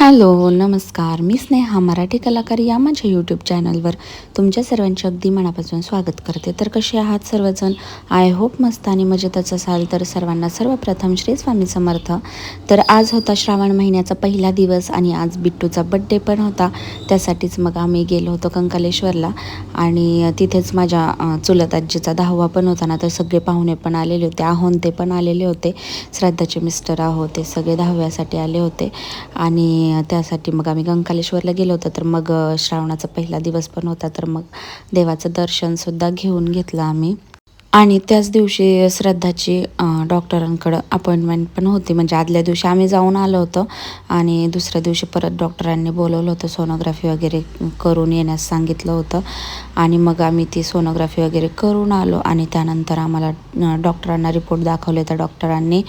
Hello नमस्कार. मी स्नेहा मराठी कलाकार या माझ्या यूट्यूब चॅनलवर तुमच्या सर्वांचे अगदी मनापासून स्वागत करते. तर कसे आहात सर्वजण? आय होप मस्त आणि मजेतच असाल तर सर्वांना सर्वप्रथम श्री स्वामी समर्थ. तर आज होता श्रावण महिन्याचा पहिला दिवस आणि आज बिट्टूचा बड्डे पण होता. त्यासाठीच मग आम्ही गेलो होतो कंकालेश्वरला आणि तिथेच माझ्या चुलत आजीचा दहावा पण होता ना तर सगळे पाहुणे पण आलेले होते आहोंते पण आलेले होते. श्राद्धाचे मिस्टर आहो ते सगळे दहाव्यासाठी आले होते. आणि त्यासाठी मग आम्ही गंकालेश्वरला गेलो होतो. तर मग श्रावणाचा पहिला दिवस पण होता. तर मग देवाचं दर्शनसुद्धा घेऊन घेतलं आम्ही. आणि त्याच दिवशी श्रद्धाची डॉक्टरांकडं अपॉइंटमेंट पण होती. म्हणजे आदल्या दिवशी आम्ही जाऊन आलो होतो. आणि दुसऱ्या दिवशी परत डॉक्टरांनी बोलवलं होतं. सोनोग्राफी वगैरे करून येण्यास सांगितलं होतं. आणि मग आम्ही ती सोनोग्राफी वगैरे करून आलो. आणि त्यानंतर आम्हाला डॉक्टरांना रिपोर्ट दाखवले. तर डॉक्टरांनी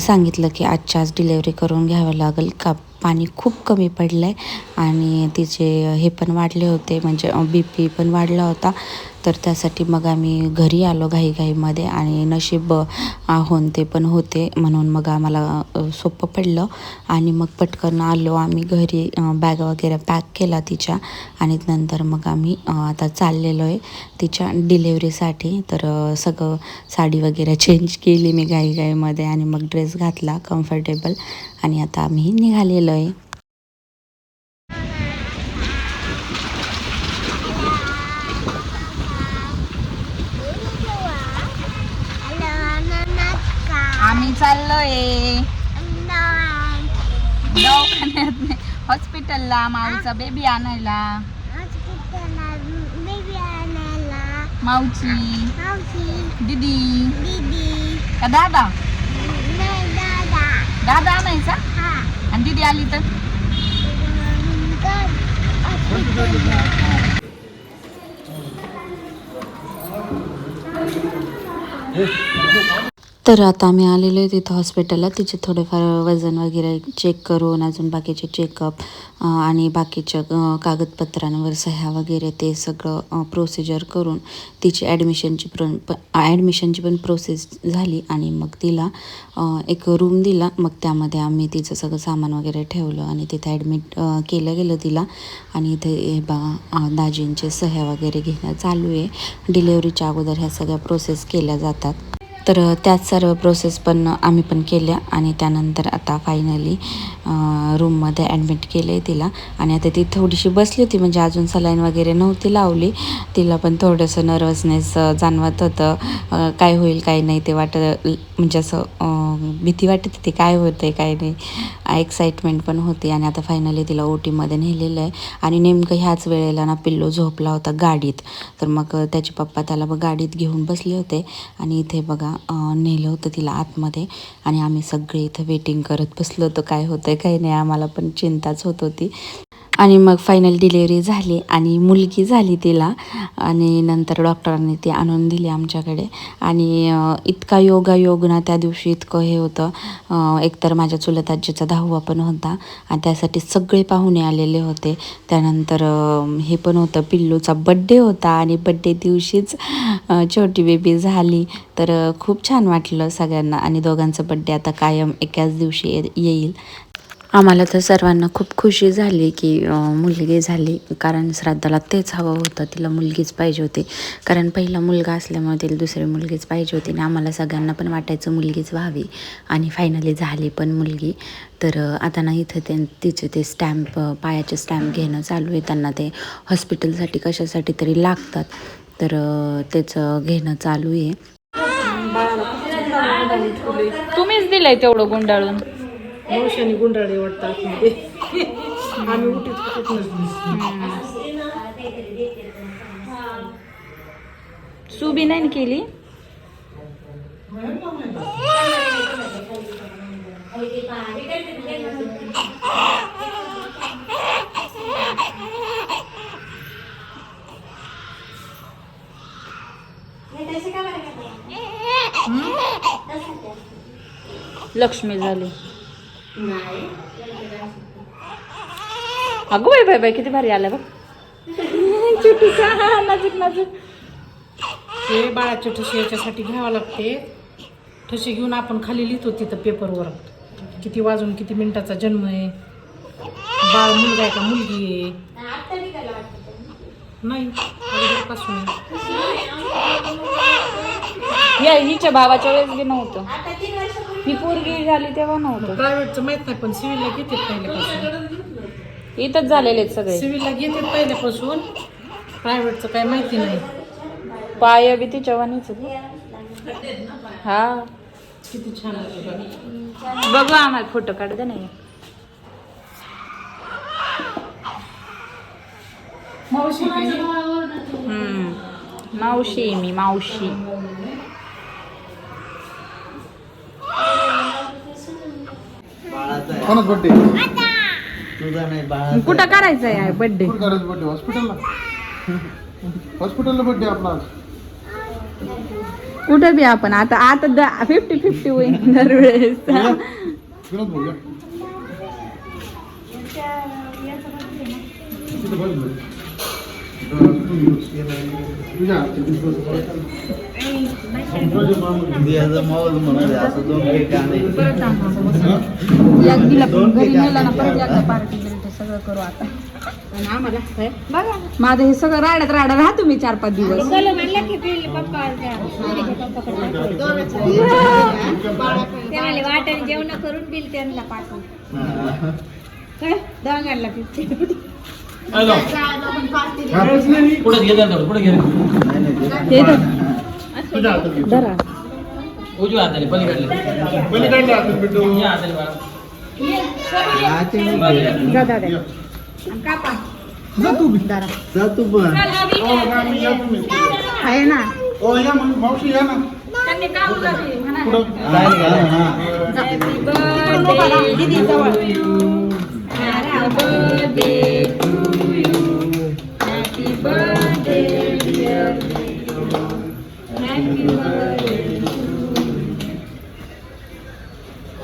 सांगितलं की आजच्या आज डिलेवरी करून घ्यावं लागेल का? पाणी खूप कमी पडलं आहे आणि तिचे हे पण वाढले होते म्हणजे बी पी पण वाढला होता. तर त्यासाठी मग आम्ही घरी आलो घाईघाईमध्ये आणि नशीब आहोन ते पण होते म्हणून मग आम्हाला सोपं पडलं. आणि मग पटकन आलो आम्ही घरी बॅग वगैरे पॅक केला तिच्या आणि नंतर मग आम्ही आता चाललेलो आहे तिच्या डिलेवरीसाठी तर सगळं साडी वगैरे चेंज केली मी घाईघाईमध्ये आणि मग ड्रेस घातला कम्फर्टेबल आणि आता आम्ही निघालेलो आहे. आम्ही चाललोय. दवाखान्यात. हॉस्पिटलला माऊचा बेबी आणायला. माऊची. दीदी. का दादा? दादा. आणायचा? आणि दीदी आली तर? तर आता आम्ही आलेलो आहे तिथं हॉस्पिटलला तिचे थोडेफार वजन वगैरे चेक करून अजून बाकीचे चेकअप आणि बाकीच्या कागदपत्रांवर सह्या वगैरे ते सगळं प्रोसिजर करून तिची ॲडमिशनची प्र प ॲडमिशनची पण प्रोसेस झाली आणि मग तिला एक रूम दिला. मग त्यामध्ये आम्ही तिचं सगळं सामान वगैरे ठेवलं आणि तिथे ॲडमिट केलं गेलं तिला. आणि इथे बा दाजींचे सह्या वगैरे घेणं चालू आहे. डिलेवरीच्या अगोदर ह्या सगळ्या प्रोसेस केल्या जातात. तर त्याच सर्व प्रोसेस पण आम्ही पण केल्या आणि त्यानंतर आता फायनली रूममध्ये ॲडमिट केलं आहे तिला. आणि आता ती थोडीशी बसली होती म्हणजे अजून सलाईन वगैरे नव्हती लावली. तिला पण थोडंसं नर्वसनेस जाणवत होतं. काय होईल काय नाही ते वाटत म्हणजे असं भीती वाटत होती काय होतं आहे काय नाही. एक्साइटमेंट पण होती आणि आता फायनली तिला ओ टीमध्ये नेलेलं आहे. आणि नेमकं ह्याच वेळेला ना पिल्लू झोपला होता गाडीत. तर मग त्याचे पप्पा त्याला बघ गाडीत घेऊन बसले होते. आणि इथे बघा नेलं होतं तिला आतमध्ये. आणि आम्ही सगळे इथं वेटिंग करत बसलो होतो. काय होतं आहे काय नाही आम्हाला पण चिंताच होत होती. आणि मग फायनल डिलेवरी झाली आणि मुलगी झाली तिला. आणि नंतर डॉक्टरांनी ती आणून दिली आमच्याकडे. आणि इतका योगायोग ना त्या दिवशी इतकं हे होतं. एकतर माझ्या चुलत आजीचा दहावा पण होता. आणि त्यासाठी सगळे पाहुणे आलेले होते. त्यानंतर हे पण होतं. पिल्लूचा बड्डे होता आणि बड्डे दिवशीच छोटी बेबी झाली. तर खूप छान वाटलं सगळ्यांना. आणि दोघांचं बड्डे आता कायम एकाच दिवशी ये- येईल. आम्हाला तर सर्वांना खूप खुशी झाली की मुलगी झाली. कारण श्राद्धाला तेच हवं होतं. तिला मुलगीच पाहिजे होती. कारण पहिला मुलगा असल्यामुळे तिला दुसरी मुलगीच पाहिजे होती. आणि आम्हाला सगळ्यांना पण वाटायचं मुलगीच व्हावी. आणि फायनली झाली पण मुलगी. तर आता ना इथं ते तिचे ते स्टॅम्प पायाचे स्टॅम्प घेणं चालू आहे. त्यांना ते हॉस्पिटलसाठी कशासाठी तरी लागतात. तर त्याचं घेणं चालू आहे. तुम्हीच दिलंय तेवढं गुंडाळून. मावशाने गुंडाळे वाटतं आतमध्ये म्हणजे. आम्ही उठीत कुठं सुबी नाही केली. लक्ष्मी झाली. अगो बाय बाय बाय किती भारी आलं बघ. नाजूक नाजूक. हे बाळाच्या ठशी याच्यासाठी घ्यावं लागते. ठशी घेऊन आपण खाली लिहितो तिथं पेपरवर किती वाजून किती मिनिटाचा जन्म आहे. बाळ मुलगा आहे का मुलगी आहे? नाही. या हिच्या भावाच्या वेळेस नव्हतं ही पोरगी झाली तेव्हा नव्हतं. प्रायव्हेटचं माहीत नाही पण सिव्हिलला घेतात पहिल्यापासून. इथंच झालेले आहेत सगळे. सिव्हिलला घेतात पहिल्यापासून. प्रायव्हेटचं काय माहिती नाही. पाय बी तिच्या वाणीच. हा. किती छान आहे बघा. बघू आम्हाला फोटो काढ दे नाही मावशी? मावशी आहे मी मावशी. कोणाच बड्डे तुझा नाही बाळा कुठं करायचं आहे बर्थडे कुठं करायचं बड्डे हॉस्पिटलला हॉस्पिटलला बड्डे आपला आज. कुठं बी आपण? आता आता फिफ्टी फिफ्टी होईल दरवेळेस विनोद. तुझ्या माझं हे सगळं राडत राडत राहा तुम्ही चार पाच दिवस. वाटण जेवण करून बिल त्यांना पाठवू काय फिफ्टी पुढे घे पुढे घे. हे. तुझ्या हातात घे. धरा. उजव्या हाताने पलीकडले. पलीकडल्या हातात भेटू. या हाताने बाळा जा दादा जा. तू बी. जा तू पण. हो, मामी, या तुम्ही. आहे ना. हो, या मग, मावशी या ना. पुढं. घाल ना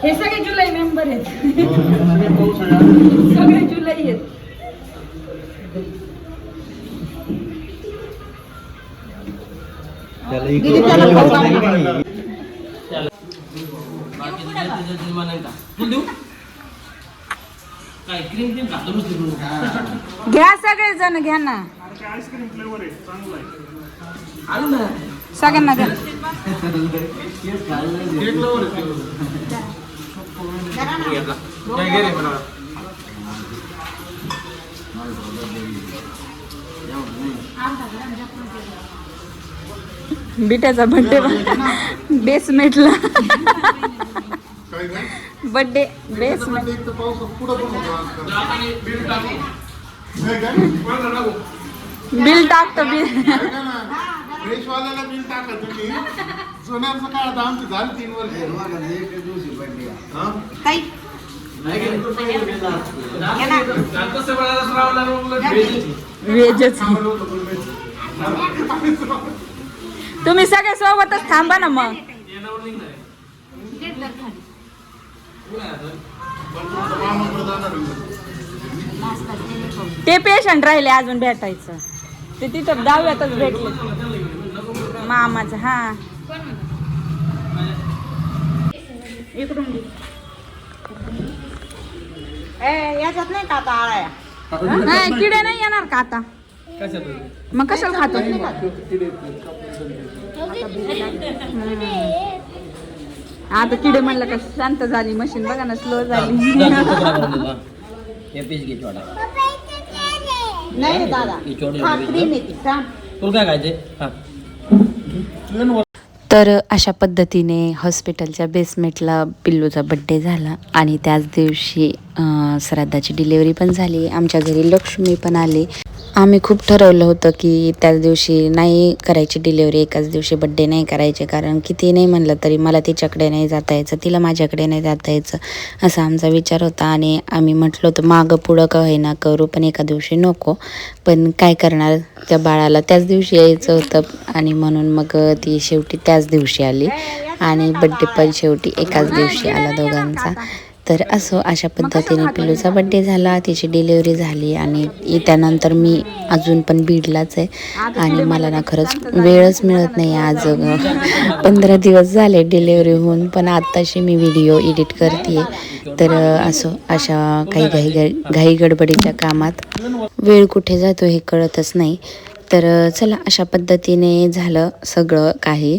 हे सगळे जुलै मेंबर आहेत. सगळे आहे जुलै आहेत. घ्या सगळे जण घ्या ना. आणू ना सगळ्यांना द्या काय घे रे बिट्याचा बड्डे बेसमेंटला बड्डे बेसमेंट बिल टाकतो. बिल फ्रेशवाल्याला बिल टाका तुम्ही जुन्याचं काय आता आमची झाली तीन वर्ष हा? लागलं, उलट भेजायची. वेजच तुम्ही सगळे सोबतच थांबा ना मग आहे. आहे. ते पेशंट राहिले अजून भेटायचं ते तिथं दहाव्यातच भेटले मामाचं हा. इकडून. याच्यात नाही का आता आळ्या? नाही किडे नाही येणार का आता? मग कशाला खातो? आता किडे म्हणलं का शांत झाली मशीन बघा ना स्लो झाली. नाही दादा. तुला काय खायचे तर अशा पद्धतीने हॉस्पिटलच्या बेसमेंटला पिल्लूचा बड्डे झाला आणि त्याच दिवशी श्राद्धाची डिलेवरी पण झाली. आमच्या घरी लक्ष्मी पण आली. आम्ही खूप ठरवलं होतं की त्याच दिवशी नाही करायची डिलेवरी एकाच दिवशी बड्डे नाही करायचे. कारण किती नाही म्हणलं तरी मला तिच्याकडे नाही जाता यायचं तिला माझ्याकडे नाही जाता यायचं असा आमचा विचार होता. आणि आम्ही म्हटलं होतं मागं पुढं का होईना करू पण एका दिवशी नको. पण काय करणार? त्या बाळाला त्याच दिवशी यायचं होतं आणि म्हणून मग ती शेवटी त्याच दिवशी आली. आणि बड्डे पण शेवटी एकाच दिवशी आला दोघांचा. तर असं अशा पद्धतीने पिलूचा बड्डे झाला? तिची डिलेवरी झाली आणि त्यानंतर मी अजून पण बीडलाच आहे. आणि मला ना खरंच वेळच मिळत नाही आज. पंधरा दिवस झाले डिलेवरी होऊन पण आत्ताशी मी व्हिडिओ एडिट करते तर असं अशा काही घाई घाई घाई गडबडीच्या कामात वेळ कुठे जातो हे कळतच नाही. तर चला अशा पद्धतीने झालं सगळं काही.